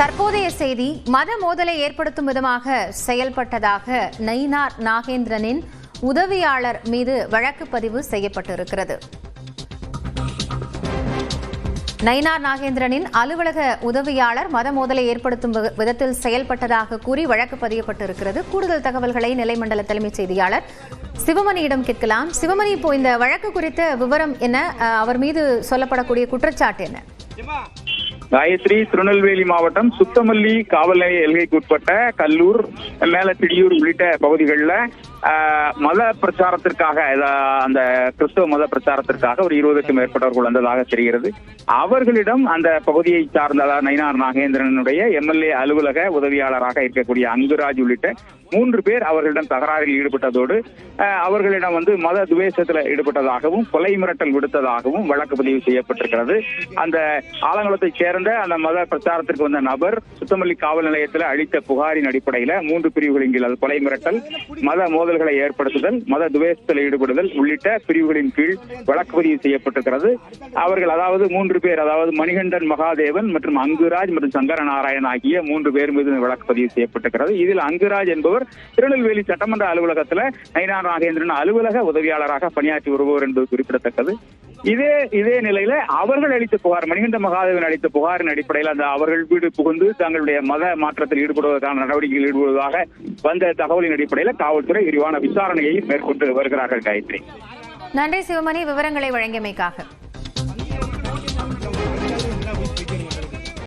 தற்போதைய செய்தி மத மோதலை ஏற்படுத்தும் விதமாக செயல்பட்டதாக நயினார் நாகேந்திரனின் உதவியாளர் மீது வழக்கு பதிவு செய்யப்பட்டிருக்கிறது. நயினார் நாகேந்திரனின் அலுவலக உதவியாளர் மத மோதலை ஏற்படுத்தும் விதத்தில் செயல்பட்டதாக கூறி வழக்கு பதியப்பட்டிருக்கிறது. கூடுதல் தகவல்களை நிலைமண்டல தலைமைச் செய்தியாளர் சிவமணியிடம் கேட்கலாம். சிவமணி இப்போ இந்த வழக்கு குறித்த விவரம் என்ன? அஹ், அவர் மீது சொல்லப்படக்கூடிய குற்றச்சாட்டு என்ன? காயத்ரி திருநெல்வேலி மாவட்டம் சுத்தமல்லி காவல் நிலைய எல்கைக்குட்பட்ட கல்லூர் மேலத்திடியூர் உள்ளிட்ட பகுதிகளில் மத பிரச்சாரத்திற்காக அந்த கிறிஸ்தவ மத பிரச்சாரத்திற்காக ஒரு இருபதுக்கும் மேற்பட்டவர்கள் வந்ததாக தெரிகிறது. அவர்களிடம் அந்த பகுதியை சார்ந்த நயினார் நாகேந்திரனுடைய எம்எல்ஏ அலுவலக உதவியாளராக இருக்கக்கூடிய அங்குராஜ் உள்ளிட்ட மூன்று பேர் அவர்களிடம் தகராறில் ஈடுபட்டதோடு அவர்களிடம் வந்து மத துவேஷத்தில் ஈடுபட்டதாகவும் கொலை மிரட்டல் விடுத்ததாகவும் வழக்கு பதிவு செய்யப்பட்டிருக்கிறது. அந்த ஆலங்குளத்தைச் சேர்ந்த அந்த மத பிரச்சாரத்திற்கு வந்த நபர் சுத்தமல்லி காவல் நிலையத்தில் அளித்த புகாரின் அடிப்படையில மூன்று பிரிவுகளின் கீழ் அது கொலை மிரட்டல் மத மோதல்களை ஏற்படுத்துதல் மத துவேஷத்தில் ஈடுபடுதல் உள்ளிட்ட பிரிவுகளின் கீழ் வழக்கு பதிவு செய்யப்பட்டிருக்கிறது. அவர்கள் அதாவது மூன்று பேர் அதாவது மணிகண்டன் மகாதேவன் மற்றும் அங்குராஜ் மற்றும் சங்கர நாராயண் ஆகிய மூன்று பேர் மீது வழக்கு பதிவு செய்யப்பட்டிருக்கிறது. இதில் அங்குராஜ் என்பவர் திருநெல்வேலி சட்டமன்ற அலுவலகத்தில் நயினார் நாகேந்திரன் அலுவலக உதவியாளராக பணியாற்றி வருபவர் என்பது குறிப்பிடத்தக்கது. இதே இதே நிலையில அவர்கள் அளித்த புகார் மணிகண்ட மகாதேவன் அளித்த புகாரின் அடிப்படையில் அந்த அவர்கள் வீடு புகுந்து தங்களுடைய மத மாற்றத்தில் ஈடுபடுவதற்கான நடவடிக்கையில் ஈடுபடுவதாக வந்த தகவலின் அடிப்படையில் காவல்துறை விரிவான விசாரணையை மேற்கொண்டு வருகிறார்கள் காயத்ரி. நன்றி சிவமணி விவரங்களை வழங்கியமைக்காக.